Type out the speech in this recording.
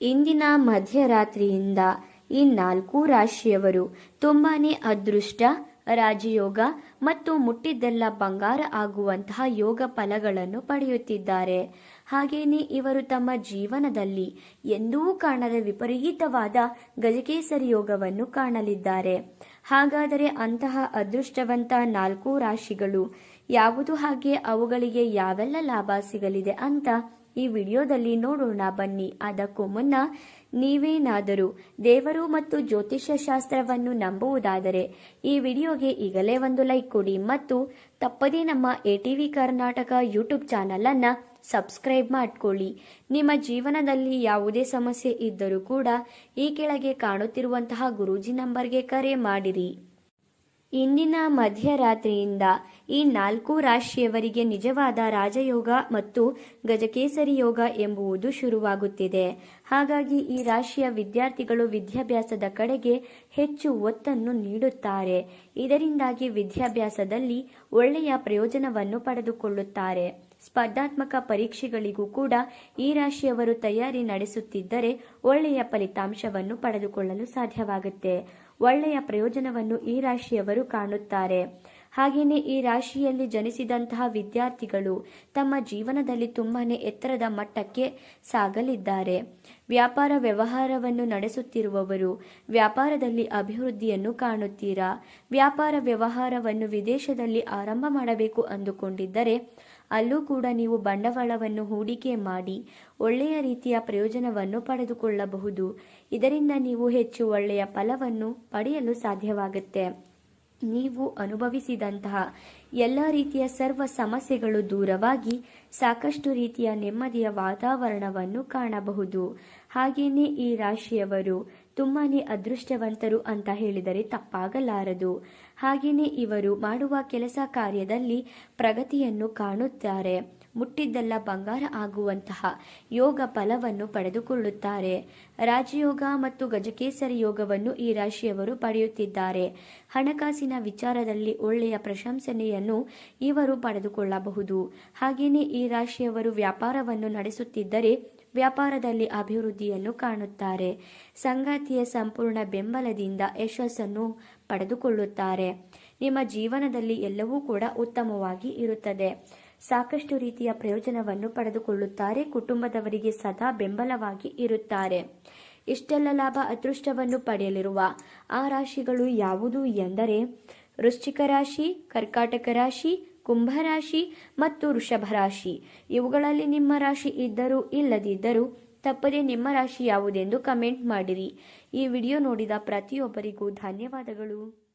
ಇಂದಿನ ಮಧ್ಯರಾತ್ರಿಯಿಂದ ಈ ನಾಲ್ಕು ರಾಶಿಯವರು ತುಂಬಾನೇ ಅದೃಷ್ಟ, ರಾಜಯೋಗ ಮತ್ತು ಮುಟ್ಟಿದ್ದೆಲ್ಲ ಬಂಗಾರ ಆಗುವಂತಹ ಯೋಗ ಫಲಗಳನ್ನು ಪಡೆಯುತ್ತಿದ್ದಾರೆ. ಹಾಗೇನೆ ಇವರು ತಮ್ಮ ಜೀವನದಲ್ಲಿ ಎಂದೂ ಕಾಣದ ವಿಪರೀತವಾದ ಗಜಕೇಸರಿ ಯೋಗವನ್ನು ಕಾಣಲಿದ್ದಾರೆ. ಹಾಗಾದರೆ ಅಂತಹ ಅದೃಷ್ಟವಂತ ನಾಲ್ಕು ರಾಶಿಗಳು ಯಾವುದು ಹಾಗೆ ಅವುಗಳಿಗೆ ಯಾವೆಲ್ಲ ಲಾಭ ಸಿಗಲಿದೆ ಅಂತ ಈ ವಿಡಿಯೋದಲ್ಲಿ ನೋಡೋಣ, ಬನ್ನಿ. ಅದಕ್ಕೂ ಮುನ್ನ ನೀವೇನಾದರೂ ದೇವರು ಮತ್ತು ಜ್ಯೋತಿಷ್ಯ ಶಾಸ್ತ್ರವನ್ನು ನಂಬುವುದಾದರೆ ಈ ವಿಡಿಯೋಗೆ ಈಗಲೇ ಒಂದು ಲೈಕ್ ಕೊಡಿ ಮತ್ತು ತಪ್ಪದೇ ನಮ್ಮ A TV Karnataka YouTube channel ಅನ್ನ ಸಬ್ಸ್ಕ್ರೈಬ್ ಮಾಡ್ಕೊಳ್ಳಿ. ನಿಮ್ಮ ಜೀವನದಲ್ಲಿ ಯಾವುದೇ ಸಮಸ್ಯೆ ಇದ್ದರೂ ಕೂಡ ಈ ಕೆಳಗೆ ಕಾಣುತ್ತಿರುವಂತಹ ಗುರೂಜಿ ನಂಬರ್ಗೆ ಕರೆ ಮಾಡಿರಿ. ಇಂದಿನ ಮಧ್ಯರಾತ್ರಿಯಿಂದ ಈ ನಾಲ್ಕು ರಾಶಿಯವರಿಗೆ ನಿಜವಾದ ರಾಜಯೋಗ ಮತ್ತು ಗಜಕೇಸರಿ ಯೋಗ ಎಂಬುವುದು ಶುರುವಾಗುತ್ತಿದೆ. ಹಾಗಾಗಿ ಈ ರಾಶಿಯ ವಿದ್ಯಾರ್ಥಿಗಳು ವಿದ್ಯಾಭ್ಯಾಸದ ಕಡೆಗೆ ಹೆಚ್ಚು ಒತ್ತನ್ನು ನೀಡುತ್ತಾರೆ. ಇದರಿಂದಾಗಿ ವಿದ್ಯಾಭ್ಯಾಸದಲ್ಲಿ ಒಳ್ಳೆಯ ಪ್ರಯೋಜನವನ್ನು ಪಡೆದುಕೊಳ್ಳುತ್ತಾರೆ. ಸ್ಪರ್ಧಾತ್ಮಕ ಪರೀಕ್ಷೆಗಳಿಗೂ ಕೂಡ ಈ ರಾಶಿಯವರು ತಯಾರಿ ನಡೆಸುತ್ತಿದ್ದರೆ ಒಳ್ಳೆಯ ಫಲಿತಾಂಶವನ್ನು ಪಡೆದುಕೊಳ್ಳಲು ಸಾಧ್ಯವಾಗುತ್ತೆ. ಒಳ್ಳೆಯ ಪ್ರಯೋಜನವನ್ನು ಈ ರಾಶಿಯವರು ಕಾಣುತ್ತಾರೆ. ಹಾಗೆಯೇ ಈ ರಾಶಿಯಲ್ಲಿ ಜನಿಸಿದಂತಹ ವಿದ್ಯಾರ್ಥಿಗಳು ತಮ್ಮ ಜೀವನದಲ್ಲಿ ತುಂಬಾನೇ ಎತ್ತರದ ಮಟ್ಟಕ್ಕೆ ಸಾಗಲಿದ್ದಾರೆ. ವ್ಯಾಪಾರ ವ್ಯವಹಾರವನ್ನು ನಡೆಸುತ್ತಿರುವವರು ವ್ಯಾಪಾರದಲ್ಲಿ ಅಭಿವೃದ್ಧಿಯನ್ನು ಕಾಣುತ್ತೀರಾ? ವ್ಯಾಪಾರ ವ್ಯವಹಾರವನ್ನು ವಿದೇಶದಲ್ಲಿ ಆರಂಭ ಮಾಡಬೇಕು ಅಂದುಕೊಂಡಿದ್ದರೆ ಅಲ್ಲೂ ಕೂಡ ನೀವು ಬಂಡವಾಳವನ್ನು ಹೂಡಿಕೆ ಮಾಡಿ ಒಳ್ಳೆಯ ರೀತಿಯ ಪ್ರಯೋಜನವನ್ನು ಪಡೆದುಕೊಳ್ಳಬಹುದು. ಇದರಿಂದ ನೀವು ಹೆಚ್ಚು ಒಳ್ಳೆಯ ಫಲವನ್ನು ಪಡೆಯಲು ಸಾಧ್ಯವಾಗುತ್ತೆ. ನೀವು ಅನುಭವಿಸಿದಂತಹ ಎಲ್ಲ ರೀತಿಯ ಸರ್ವ ಸಮಸ್ಯೆಗಳು ದೂರವಾಗಿ ಸಾಕಷ್ಟು ರೀತಿಯ ನೆಮ್ಮದಿಯ ವಾತಾವರಣವನ್ನು ಕಾಣಬಹುದು. ಹಾಗೆಯೇ ಈ ರಾಶಿಯವರು ತುಂಬಾನೇ ಅದೃಷ್ಟವಂತರು ಅಂತ ಹೇಳಿದರೆ ತಪ್ಪಾಗಲಾರದು. ಹಾಗೆಯೇ ಇವರು ಮಾಡುವ ಕೆಲಸ ಕಾರ್ಯದಲ್ಲಿ ಪ್ರಗತಿಯನ್ನು ಕಾಣುತ್ತಾರೆ. ಮುಟ್ಟಿದ್ದೆಲ್ಲ ಬಂಗಾರ ಆಗುವಂತಹ ಯೋಗ ಫಲವನ್ನು ಪಡೆದುಕೊಳ್ಳುತ್ತಾರೆ. ರಾಜಯೋಗ ಮತ್ತು ಗಜಕೇಸರಿ ಯೋಗವನ್ನು ಈ ರಾಶಿಯವರು ಪಡೆಯುತ್ತಿದ್ದಾರೆ. ಹಣಕಾಸಿನ ವಿಚಾರದಲ್ಲಿ ಒಳ್ಳೆಯ ಪ್ರಶಂಸನೆಯನ್ನು ಇವರು ಪಡೆದುಕೊಳ್ಳಬಹುದು. ಹಾಗೆಯೇ ಈ ರಾಶಿಯವರು ವ್ಯಾಪಾರವನ್ನು ನಡೆಸುತ್ತಿದ್ದರೆ ವ್ಯಾಪಾರದಲ್ಲಿ ಅಭಿವೃದ್ಧಿಯನ್ನು ಕಾಣುತ್ತಾರೆ. ಸಂಗಾತಿಯ ಸಂಪೂರ್ಣ ಬೆಂಬಲದಿಂದ ಯಶಸ್ಸನ್ನು ಪಡೆದುಕೊಳ್ಳುತ್ತಾರೆ. ನಿಮ್ಮ ಜೀವನದಲ್ಲಿ ಎಲ್ಲವೂ ಕೂಡ ಉತ್ತಮವಾಗಿ ಇರುತ್ತದೆ. ಸಾಕಷ್ಟು ರೀತಿಯ ಪ್ರಯೋಜನವನ್ನು ಪಡೆದುಕೊಳ್ಳುತ್ತಾರೆ, ಕುಟುಂಬದವರಿಗೆ ಸದಾ ಬೆಂಬಲವಾಗಿ ಇರುತ್ತಾರೆ. ಇಷ್ಟೆಲ್ಲ ಲಾಭ ಅದೃಷ್ಟವನ್ನು ಪಡೆಯಲಿರುವ ಆ ರಾಶಿಗಳು ಯಾವುದು ಎಂದರೆ ವೃಶ್ಚಿಕ ರಾಶಿ, ಕರ್ಕಾಟಕ ರಾಶಿ ಕುಂಭರಾಶಿ ಮತ್ತು ವೃಷಭ ರಾಶಿ. ಇವುಗಳಲ್ಲಿ ನಿಮ್ಮ ರಾಶಿ ಇದ್ದರೂ ಇಲ್ಲದಿದ್ದರೂ ತಪ್ಪದೆ ನಿಮ್ಮ ರಾಶಿ ಯಾವುದೆಂದು ಕಮೆಂಟ್ ಮಾಡಿರಿ. ಈ ವಿಡಿಯೋ ನೋಡಿದ ಪ್ರತಿಯೊಬ್ಬರಿಗೂ ಧನ್ಯವಾದಗಳು.